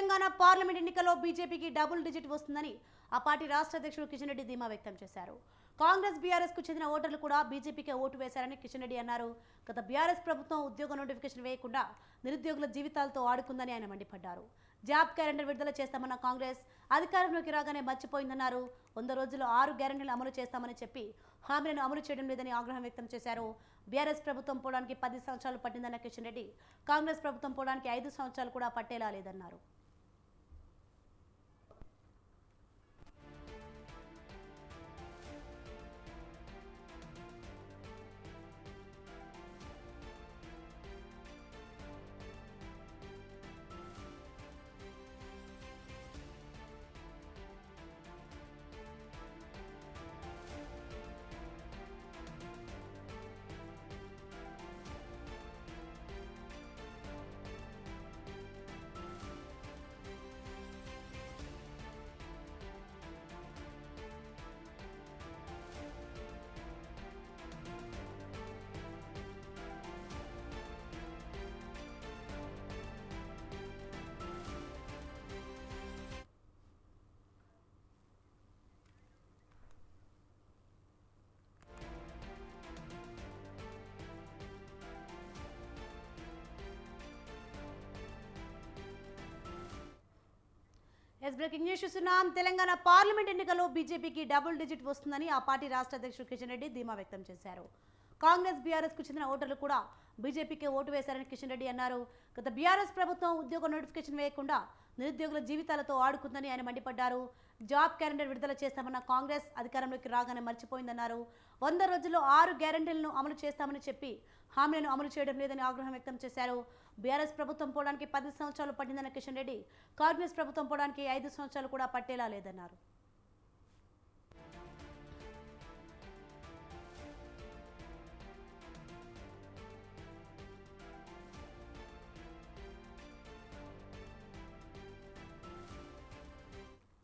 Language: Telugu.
తెలంగాణ పార్లమెంట్ ఎన్నికల్లో బీజేపీకి డబుల్ డిజిట్ వస్తుందని ఆ పార్టీ రాష్ట్ర అధ్యక్షుడు కిషన్ రెడ్డి ధీమా వ్యక్తం చేశారు. కాంగ్రెస్ బీఆర్ఎస్కు చెందిన ఓటర్లు కూడా బీజేపీకే ఓటు వేశారని కిషన్ రెడ్డి అన్నారు. గత బీఆర్ఎస్ ప్రభుత్వం ఉద్యోగ నోటిఫికేషన్ వేయకుండా నిరుద్యోగుల జీవితాలతో ఆడుకుందని ఆయన మండిపడ్డారు. జాబ్ క్యాలెండర్ విడుదల చేస్తామన్న కాంగ్రెస్ అధికారంలోకి రాగానే మర్చిపోయిందన్నారు. వంద రోజుల్లో ఆరు గ్యారెంటీలు అమలు చేస్తామని చెప్పి హామీలను అమలు చేయడం లేదని ఆగ్రహం వ్యక్తం చేశారు. బీఆర్ఎస్ ప్రభుత్వం పోవడానికి పది సంవత్సరాలు పట్టిందన్న కిషన్ రెడ్డి కాంగ్రెస్ ప్రభుత్వం పోవడానికి ఐదు సంవత్సరాలు కూడా పట్టేలా లేదన్నారు. బ్రేకింగ్ న్యూస్ చూస్తున్నాం. తెలంగాణ పార్లమెంట్ ఎన్నికల్లో బీజేపీకి డబుల్ డిజిట్ వస్తుందని ఆ పార్టీ రాష్ట్ర అధ్యక్షుడు కిషన్ రెడ్డి ధీమా వ్యక్తం చేశారు. కాంగ్రెస్ బీఆర్ఎస్కు చెందిన ఓటర్లు కూడా బీజేపీకి ఓటు వేశారని కిషన్ రెడ్డి అన్నారు. గత బీఆర్ఎస్ ప్రభుత్వం ఉద్యోగ నోటిఫికేషన్ వేయకుండా నిరుద్యోగుల జీవితాలతో ఆడుకుందని ఆయన మండిపడ్డారు. జాబ్ క్యాలెండర్ విడుదల చేస్తామన్న కాంగ్రెస్ అధికారంలోకి రాగానే మర్చిపోయిందన్నారు. వంద రోజుల్లో ఆరు గ్యారంటీలను అమలు చేస్తామని చెప్పి హామీలను అమలు చేయడం లేదని ఆగ్రహం వ్యక్తం చేశారు. బీఆర్ఎస్ ప్రభుత్వం పోవడానికి పది సంవత్సరాలు పట్టిందన్న కిషన్ రెడ్డి కాంగ్రెస్ ప్రభుత్వం పోవడానికి ఐదు సంవత్సరాలు కూడా పట్టేలా లేదన్నారు.